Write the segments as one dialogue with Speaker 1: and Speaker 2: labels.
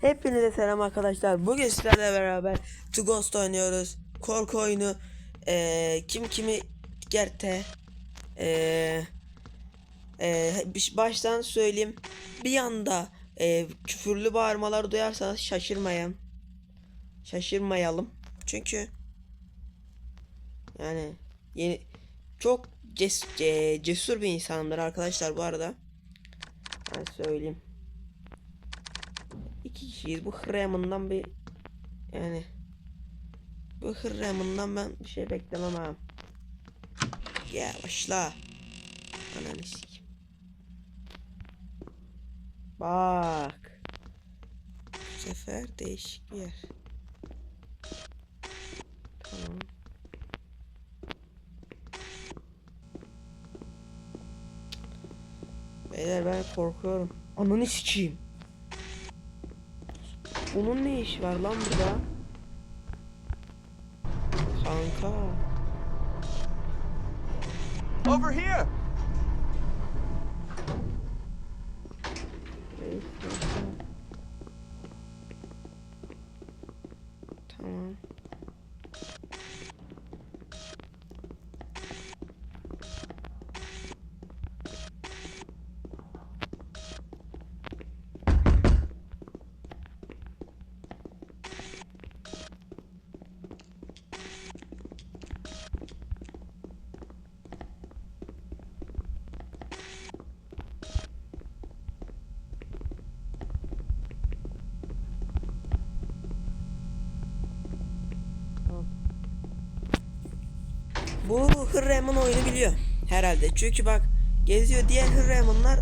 Speaker 1: Hepinize selam arkadaşlar. Bugün sizlerle beraber To Ghost oynuyoruz. Korku oyunu. Ee, kim kimi gerte. Ee, bir- baştan söyleyeyim. Bir anda ee, küfürlü bağırmalar duyarsanız şaşırmayın. Şaşırmayalım. Çünkü yani yeni çok ces, ce- cesur bir insanımdır arkadaşlar bu arada. Ben söyleyeyim. Kişiyiz. Bu Hırreman'dan bir yani bu Hırreman'dan ben bir şey beklemem ha. Ya başla. Ananı sikeyim. Bak. Bu sefer değişik bir yer. Tamam. Beyler ben korkuyorum. Ananı sikeyim. Bunun ne işi var lan burada? Kanka.
Speaker 2: Over here!
Speaker 1: Neyse. Tamam. Bu Hırreman oyunu biliyor herhalde. Çünkü bak geziyor diğer Hırremanlar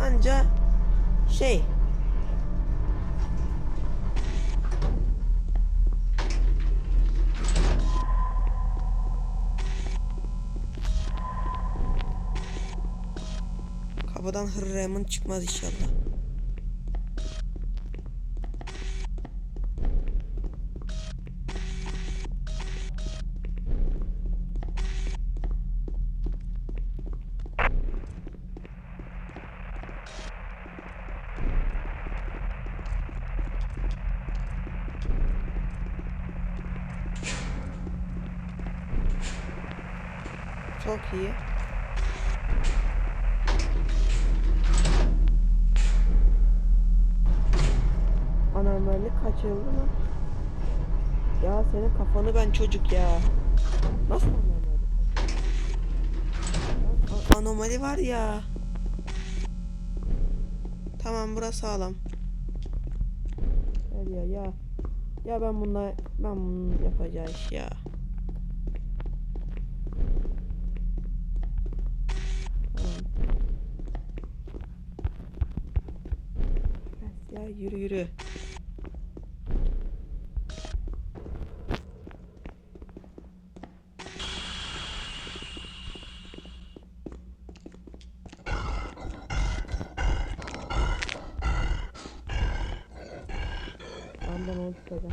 Speaker 1: anca şey Kapıdan Hırreman çıkmaz inşallah. Çok iyi. Anormallik kaçırıldı mı? Ya senin kafanı ben çocuk ya. Nasıl anormallik Anomali var ya. Tamam burası sağlam. Ya ya. Ya ben bununla ben bunun yapacağı iş ya. Tamam. Ya yürü yürü. Benden onu tutacağım.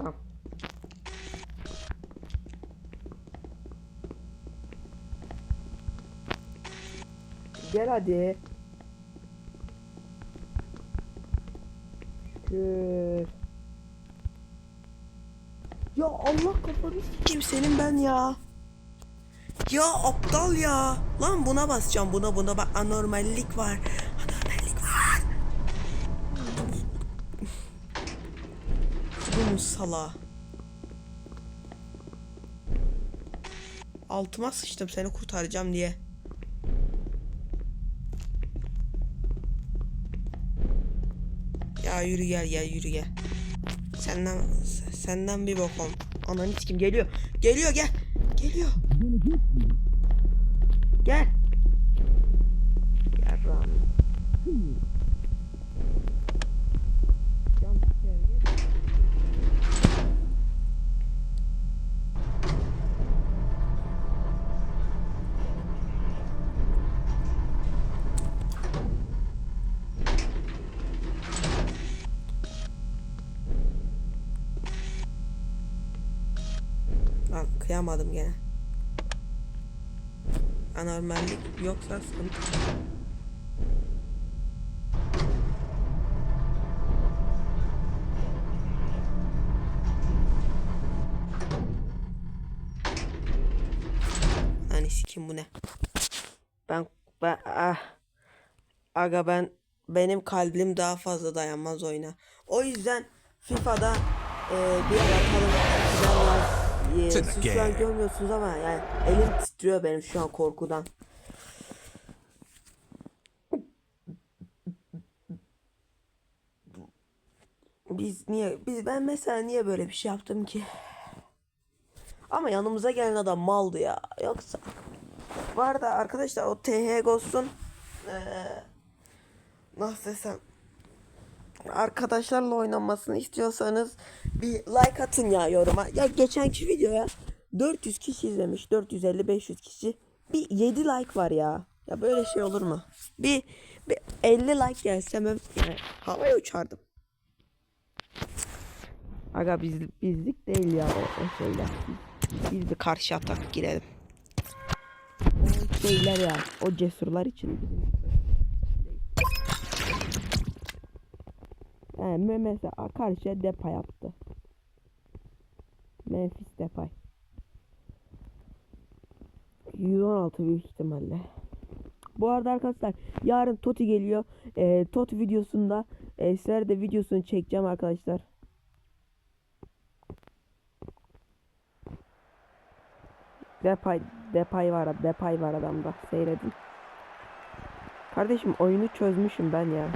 Speaker 1: Tamam. Gel hadi. Şükür. Ya Allah kafanı sikeyim senin ben ya. Ya aptal ya. Lan buna basacağım buna buna bak anormallik var. Anormallik var. Bu sala. Altıma sıçtım seni kurtaracağım diye. Ya yürü gel gel yürü gel. Senden senden bir ol. Ananı sikim geliyor. Geliyor gel. Geliyor. Gel. Yarram. Kıyamadım gene. Anormallik yoksa sıkıntı. Hani sikim bu ne? Ben ben ah aga ben benim kalbim daha fazla dayanmaz oyuna. O yüzden FIFA'da e, bir ara atalım. Güzel E, siz şu an görmüyorsunuz ama yani elim titriyor benim şu an korkudan. Biz niye biz ben mesela niye böyle bir şey yaptım ki? Ama yanımıza gelen adam maldı ya. Yoksa bu arada arkadaşlar o TH Ghost'un eee nasıl desem arkadaşlarla oynanmasını istiyorsanız bir like atın ya yoruma. Ya geçenki videoya 400 kişi izlemiş. 450-500 kişi. Bir 7 like var ya. Ya böyle şey olur mu? Bir, bir 50 like gelse ben yani havaya uçardım. Aga biz, bizlik değil ya o, o şeyler. Biz, bir karşı atak girelim. O şeyler ya. O cesurlar için bizim. Me- mesela karşıya depa yaptı. Memphis Depay. 116 büyük ihtimalle. Bu arada arkadaşlar yarın Toti geliyor. Ee, Toti videosunda e, sizlere de videosunu çekeceğim arkadaşlar. Depay, Depay var, Depay var adamda. Seyredin. Kardeşim oyunu çözmüşüm ben ya.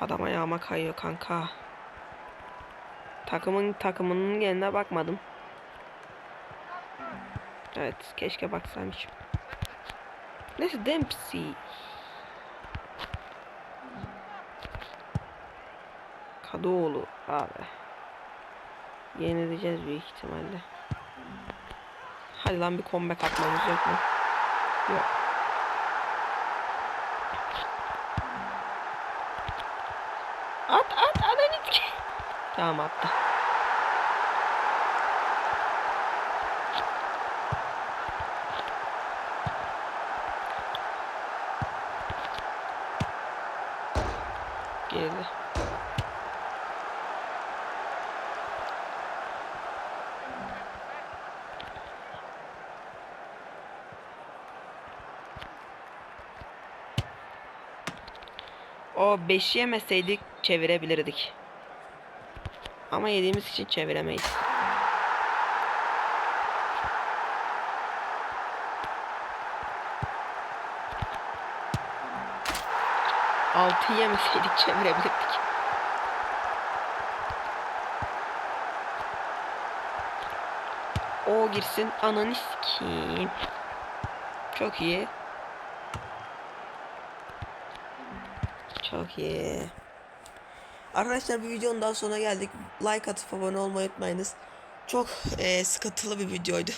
Speaker 1: Adam ayağıma kayıyor kanka. Takımın takımının yerine bakmadım. Evet keşke baksaymışım. Neyse Dempsey. Kadıoğlu abi. Yenileceğiz büyük ihtimalle. Hadi lan bir comeback atmamız yok mu? Yok. At at ananı Tamam attı. O 5'i yemeseydik çevirebilirdik. Ama yediğimiz için çeviremeyiz. Altı yemeseydik çevirebilirdik. O girsin ananı sikeyim. Çok iyi. Çok iyi. Arkadaşlar bir videonun daha sonuna geldik. Like atıp abone olmayı unutmayınız. Çok eee, sıkıntılı bir videoydu.